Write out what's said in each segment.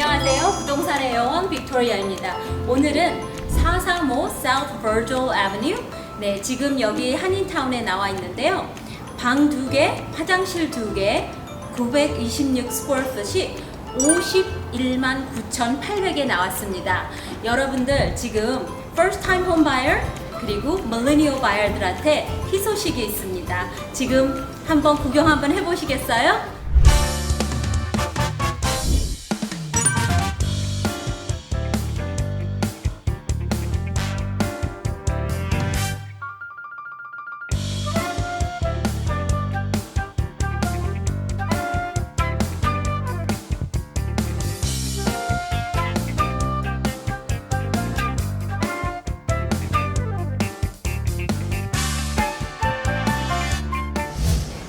안녕하세요. 부동산의 여왕 빅토리아입니다. 오늘은 435 South Virgil Avenue. 네, 지금 여기 한인타운에 나와 있는데요. 방 두 개, 화장실 두 개, 926 스퀘어 풋이 51만 9,800에 나왔습니다. 여러분들 지금 first time home buyer 그리고 millennial buyer들한테 희소식이 있습니다. 지금 한번 구경 한번 해보시겠어요?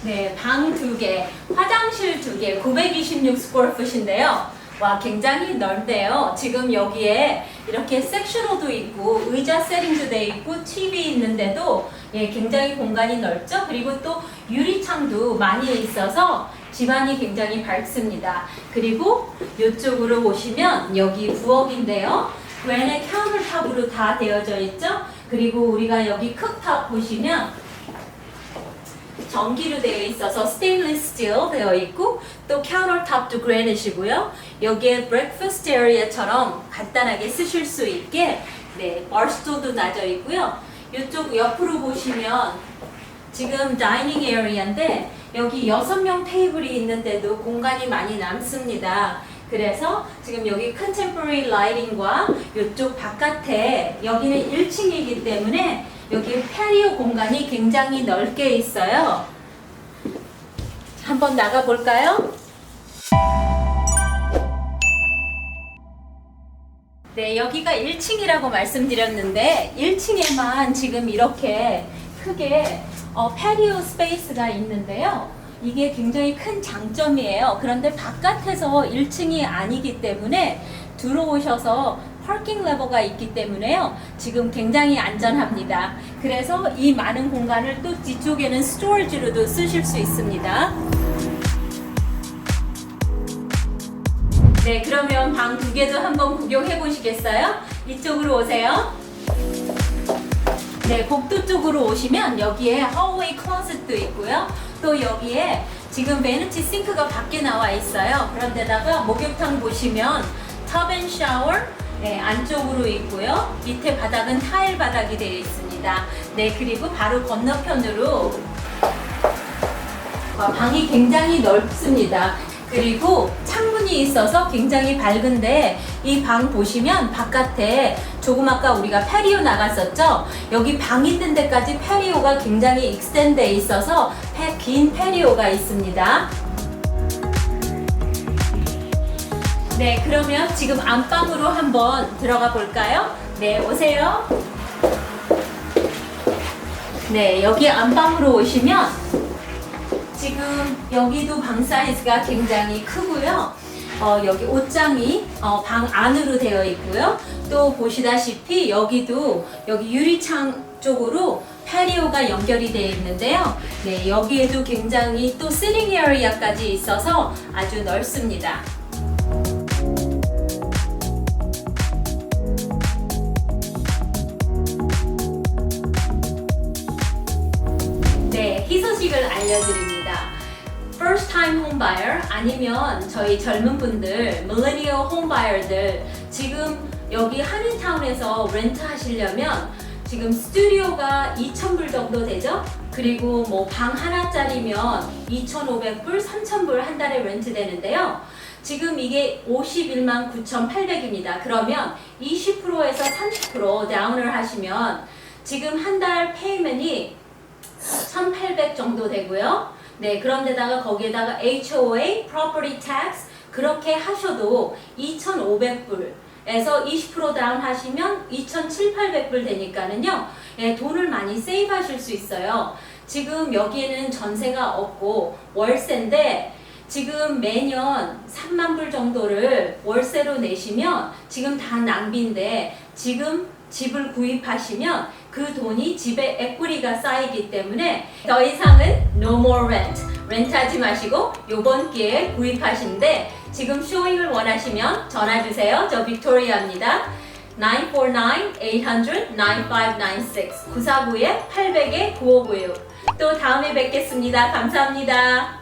네, 방 두 개, 화장실 두 개, 926 스퀘어 풋인데요. 와, 굉장히 넓네요. 지금 여기에 이렇게 섹셔너도 있고, 의자 세팅도 돼 있고, TV 있는데도 예, 굉장히 공간이 넓죠? 그리고 또 유리창도 많이 있어서 집안이 굉장히 밝습니다. 그리고 이쪽으로 보시면 여기 부엌인데요. 그레네 카운터탑으로 다 되어져 있죠? 그리고 우리가 여기 쿡탑 보시면 전기로 되어 있어서 스테인리스 스틸 되어 있고 또 카운터탑도 그레닛이고요. 여기에 브렉퍼스트 에리아처럼 간단하게 쓰실 수 있게 네, 바스토도 놔져 있고요. 이쪽 옆으로 보시면 지금 다이닝 에리아인데 여기 여섯 명 테이블이 있는데도 공간이 많이 남습니다. 그래서 지금 여기 컨템포러리 라이팅과 이쪽 바깥에 여기는 1층이기 때문에 여기 페리오 공간이 굉장히 넓게 있어요. 한번 나가 볼까요? 네, 여기가 1층이라고 말씀드렸는데 1층에만 지금 이렇게 크게 어, 패리오 스페이스가 있는데요. 이게 굉장히 큰 장점이에요. 그런데 바깥에서 1층이 아니기 때문에 들어오셔서 파킹 레버가 있기 때문에요. 지금 굉장히 안전합니다. 그래서 이 많은 공간을 또 뒤쪽에는 스토리지로도 쓰실 수 있습니다. 네, 그러면 방 두 개도 한번 구경해 보시겠어요? 이쪽으로 오세요. 네, 복도 쪽으로 오시면 여기에 hallway closet도 있고요. 또 여기에 지금 베네치 싱크가 밖에 나와 있어요. 그런데다가 목욕탕 보시면 and shower 네, 안쪽으로 있고요. 밑에 바닥은 타일 바닥이 되어 있습니다. 네, 그리고 바로 건너편으로 와, 방이 굉장히 넓습니다. 그리고 창문이 있어서 굉장히 밝은데 이 방 보시면 바깥에 조금 아까 우리가 페리오 나갔었죠? 여기 방 있는 데까지 페리오가 굉장히 익스텐드 돼 있어서 페- 긴 페리오가 있습니다. 네, 그러면 지금 안방으로 한번 들어가 볼까요? 네, 오세요. 네, 여기 안방으로 오시면 지금 여기도 방 사이즈가 굉장히 크고요. 어, 여기 옷장이 어, 방 안으로 되어 있고요. 또 보시다시피 여기도 여기 유리창 쪽으로 패리오가 연결이 되어 있는데요. 네, 여기에도 굉장히 또 시링 에리아까지 있어서 아주 넓습니다. 희소식을 알려드립니다. First time home buyer 아니면 저희 젊은 분들, millennial home buyer들 지금 여기 한인타운에서 렌트 하시려면 지금 스튜디오가 2,000불 정도 되죠? 그리고 뭐 방 하나짜리면 2,500불, 3,000불 한 달에 렌트 되는데요. 지금 이게 51만 9,800입니다. 그러면 20%에서 30% 다운을 하시면 지금 한 달 페이먼이 1,800 정도 되고요. 네, 그런데다가 거기에다가 HOA, Property Tax 그렇게 하셔도 2,500불 에서 20% 다운 하시면 2,700불 되니까는요. 예, 돈을 많이 세이브 하실 수 있어요. 지금 여기에는 전세가 없고 월세인데 지금 매년 3만 불 정도를 월세로 내시면 지금 다 낭비인데 지금 집을 구입하시면 그 돈이 집에 에quity 쌓이기 때문에 더 이상은 no more rent 렌트하지 마시고 요번 기회에 구입하시는데 지금 쇼잉을 원하시면 전화 주세요. 저 빅토리아입니다. 949-800-9596 949-800-9596 또 다음에 뵙겠습니다. 감사합니다.